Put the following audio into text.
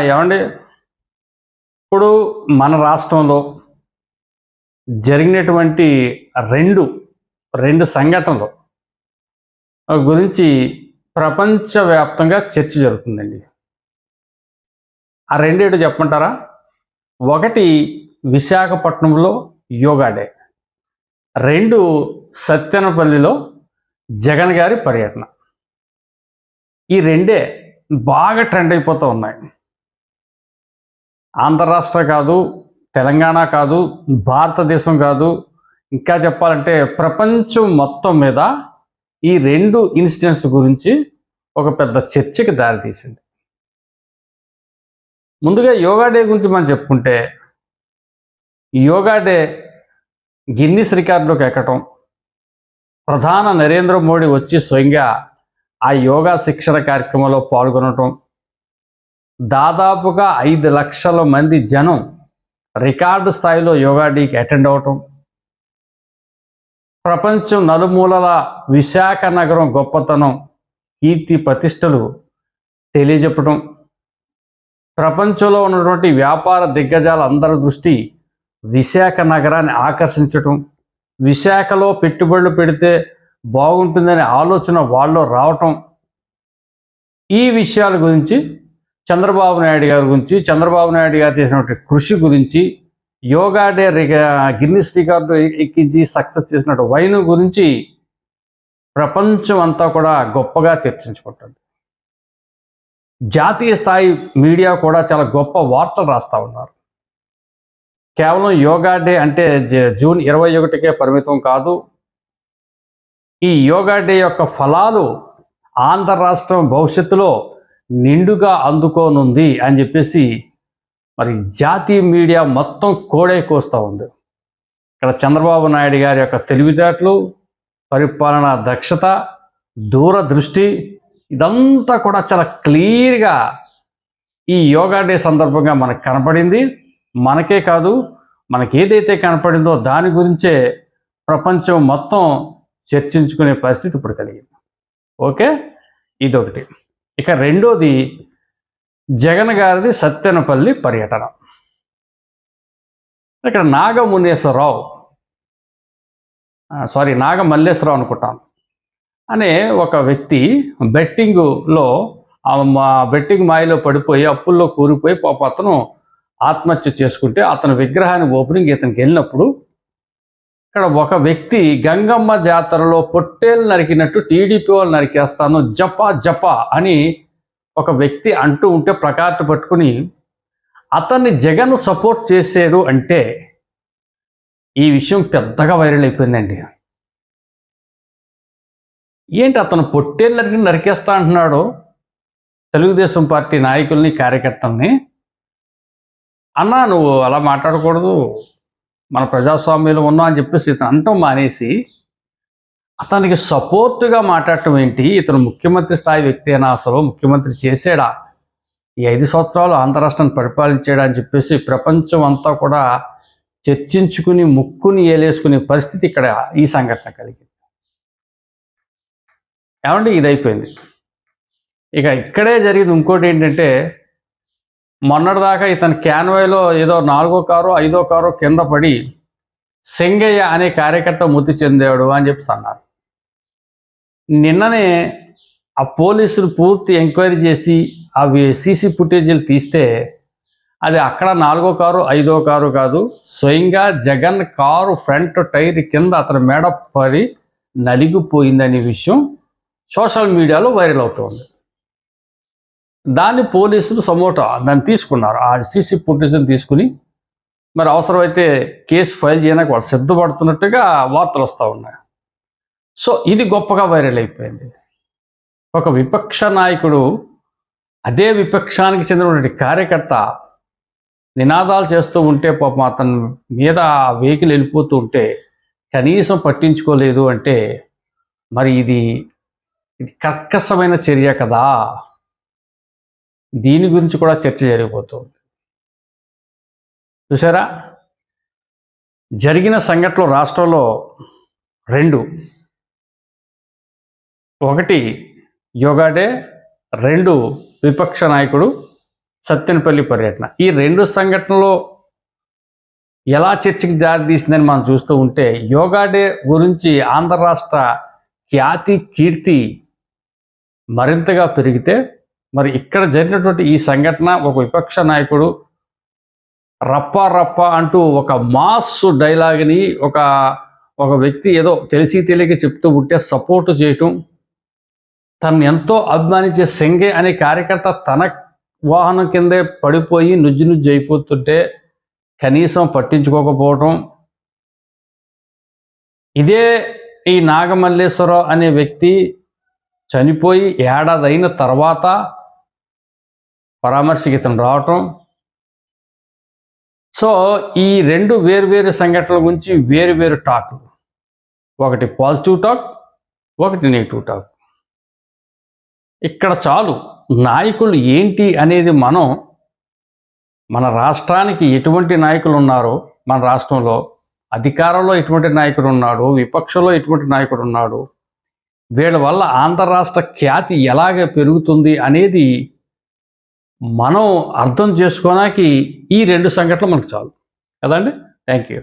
ఏమండి? ఇప్పుడు మన రాష్ట్రంలో జరిగినటువంటి రెండు రెండు సంఘటనలు గురించి ప్రపంచవ్యాప్తంగా చర్చ జరుగుతుందండి. ఆ రెండేడు చెప్పమంటారా? ఒకటి విశాఖపట్నంలో యోగా డే. రెండు సత్యనపల్లిలో జగన్ గారి పర్యటన. ఈ రెండే బాగా ట్రెండ్ అయిపోతూ ఉన్నాయి. ఆంధ్ర రాష్ట్ర కాదు తెలంగాణ కాదు భారతదేశం కాదు. ఇంకా చెప్పాలంటే ప్రపంచం మొత్తం మీద ఈ రెండు ఇన్సిడెంట్స్ గురించి ఒక పెద్ద చర్చకి దారితీసింది ముందుగా యోగా డే గురించి మనం చెప్పుకుంటే యోగా డే గిన్నిస్ రికార్డులోకి ఎక్కటం ప్రధాన నరేంద్ర మోడీ వచ్చి స్వయంగా ఆ యోగా శిక్షణ కార్యక్రమంలో పాల్గొనటం దాదాపుగా ఐదు లక్షల మంది జనం రికార్డు స్థాయిలో యోగా డేకి అటెండ్ అవటం ప్రపంచం నలుమూలల విశాఖ నగరం గొప్పతనం కీర్తి ప్రతిష్టలు తెలియజెప్పడం ప్రపంచంలో ఉన్నటువంటి వ్యాపార దిగ్గజాల అందరి దృష్టి విశాఖ నగరాన్ని ఆకర్షించటం విశాఖలో పెట్టుబడులు పెడితే బాగుంటుందనే ఆలోచన వాళ్ళు రావటం. ఈ విషయాల గురించి చంద్రబాబు నాయుడు గారి గురించి చంద్రబాబు నాయుడు గారు చేసినటువంటి కృషి గురించి యోగా డే రిక- గిన్నిస్ రికార్డు ఎక్కించి సక్సెస్ చేసినట్టు వైన్ గురించి ప్రపంచం అంతా కూడా గొప్పగా చర్చించుకుంటుంది. జాతీయ స్థాయి మీడియా కూడా చాలా గొప్ప వార్తలు రాస్తూ ఉన్నారు. కేవలం యోగా డే అంటే జూన్ ఇరవై ఒకటికే పరిమితం కాదు. ఈ యోగా డే యొక్క ఫలాలు ఆంధ్ర రాష్ట్రం భవిష్యత్తులో నిండుగా అందుకోనుంది అని చెప్పేసి మరి జాతీయ మీడియా మొత్తం కోడే కోస్తూ ఉంది. ఇక్కడ చంద్రబాబు నాయుడు గారి యొక్క తెలివితేటలు పరిపాలనా దక్షత దూరదృష్టి ఇదంతా కూడా చాలా క్లియర్గా ఈ యోగా డే సందర్భంగా మనకు కనపడింది. మనకే కాదు మనకి ఏదైతే కనపడిందో దాని గురించే ప్రపంచం మొత్తం చర్చించుకునే పరిస్థితి ఇప్పుడు కలిగింది. ఓకే? ఇదొకటి. ఇక రెండోది జగన్ గారిది సత్యనపల్లి పర్యటన. ఇక్కడ నాగమునేశ్వరరావు సారీ నాగమల్లేశ్వరరావు అనుకుంటాను. అనే ఒక వ్యక్తి బెట్టింగులో మా బెట్టింగ్ మాయలో పడిపోయి అప్పుల్లో కూరిపోయి పాప అతను ఆత్మహత్య చేసుకుంటే అతని విగ్రహానికి ఓపెనింగ్ ఇతనికి వెళ్ళినప్పుడు ఇక్కడ ఒక వ్యక్తి గంగమ్మ జాతరలో పొట్టేలు నరికినట్టు టీడీపీ వాళ్ళు నరికేస్తాను జపా జప అని ఒక వ్యక్తి అంటూ ఉంటే ప్లకార్డు పట్టుకుని అతన్ని జగన్ సపోర్ట్ చేశాడు అంటే ఈ విషయం పెద్దగా వైరల్ అయిపోయిందండి. ఏంటి అతను పొట్టేలు నరికి నరికేస్తా అంటున్నాడు? తెలుగుదేశం పార్టీ నాయకుల్ని కార్యకర్తల్ని. అన్నా నువ్వు అలా మాట్లాడకూడదు. మన ప్రజాస్వామ్యంలో ఉన్నాం అని చెప్పేసి ఇతను అంటం మానేసి అతనికి సపోర్టుగా మాట్లాడటం ఏంటి? ఇతను ముఖ్యమంత్రి స్థాయి వ్యక్తి అయినా అసలు ముఖ్యమంత్రి చేసాడా ఈ ఐదు సంవత్సరాలు ఆంధ్ర రాష్ట్రాన్ని పరిపాలించాడా అని చెప్పేసి ప్రపంచం అంతా కూడా చర్చించుకుని ముక్కుని ఏలేసుకునే పరిస్థితి ఇక్కడ ఈ సంఘటన కలిగింది. ఏమంటే ఇది అయిపోయింది ఇక ఇక్కడే జరిగింది. ఇంకోటి ఏంటంటే మొన్నటిదాకా ఇతని క్యాన్వాయ్లో ఏదో నాలుగో కారో ఐదో కారో కింద పడి సెంగయ్య అనే కార్యకర్త మృతి చెందాడు అని చెప్పి అన్నారు. నిన్ననే ఆ పోలీసులు పూర్తి ఎంక్వైరీ చేసి అవి సీసీ ఫుటేజీలు తీస్తే అది అక్కడ నాలుగో కారు ఐదో కారు కాదు స్వయంగా జగన్ కారు ఫ్రంట్ టైర్ కింద అతని మేడ పడి నలిగిపోయిందనే విషయం సోషల్ మీడియాలో వైరల్ అవుతుంది. దాన్ని పోలీసులు సమోటా దాన్ని తీసుకున్నారు. ఆ సీసీ ఫుటేజ్ని తీసుకుని మరి అవసరమైతే కేసు ఫైల్ చేయడానికి వాళ్ళు సిద్ధపడుతున్నట్టుగా వార్తలు వస్తూ ఉన్నాయి. సో ఇది గొప్పగా వైరల్ అయిపోయింది. ఒక విపక్ష నాయకుడు అదే విపక్షానికి చెందినటువంటి కార్యకర్త నినాదాలు చేస్తూ ఉంటే పాపం అతని మీద వెహికల్ వెళ్ళిపోతూ ఉంటే కనీసం పట్టించుకోలేదు అంటే మరి ఇది ఇది కర్కశమైన చర్య కదా. దీని గురించి కూడా చర్చ జరిగిపోతుంది. చూసారా జరిగిన సంఘటనలు రాష్ట్రంలో రెండు. ఒకటి యోగా డే రెండు విపక్ష నాయకుడు సత్యనపల్లి పర్యటన. ఈ రెండు సంఘటనలు ఎలా చర్చకి దారితీసిందని మనం చూస్తూ ఉంటే యోగా డే గురించి ఆంధ్ర రాష్ట్ర ఖ్యాతి కీర్తి మరింతగా పెరిగితే మరి ఇక్కడ జరిగినటువంటి ఈ సంఘటన ఒక విపక్ష నాయకుడు రప్ప రప్ప అంటూ ఒక మాస్ డైలాగ్ని ఒక ఒక వ్యక్తి ఏదో తెలిసి తెలియక చెప్తూ ఉంటే సపోర్ట్ చేయటం తను ఎంతో అభిమానించే సింగే అనే కార్యకర్త తన వాహనం కిందే పడిపోయి నుజ్జు నుజ్జు అయిపోతుంటే కనీసం పట్టించుకోకపోవటం. ఇదే ఈ నాగమల్లేశ్వరరావు అనే వ్యక్తి చనిపోయి ఏడాది అయిన తర్వాత పరామర్శకి ఇతను రావటం. సో ఈ రెండు వేరువేరు సంఘటనల గురించి వేరు వేరు టాక్లు. ఒకటి పాజిటివ్ టాక్ ఒకటి నెగిటివ్ టాక్. ఇక్కడ చాలు. నాయకులు ఏంటి అనేది మనం మన రాష్ట్రానికి ఎటువంటి నాయకులు ఉన్నారో మన రాష్ట్రంలో అధికారంలో ఎటువంటి నాయకుడు ఉన్నాడు విపక్షంలో ఎటువంటి నాయకుడు ఉన్నాడు వీళ్ళ వల్ల ఆంధ్ర రాష్ట్ర ఖ్యాతి ఎలాగ పెరుగుతుంది అనేది మనం అర్థం చేసుకోవడానికి ఈ రెండు సంఘటనలు మనకు చాలు. కదండి? Thank you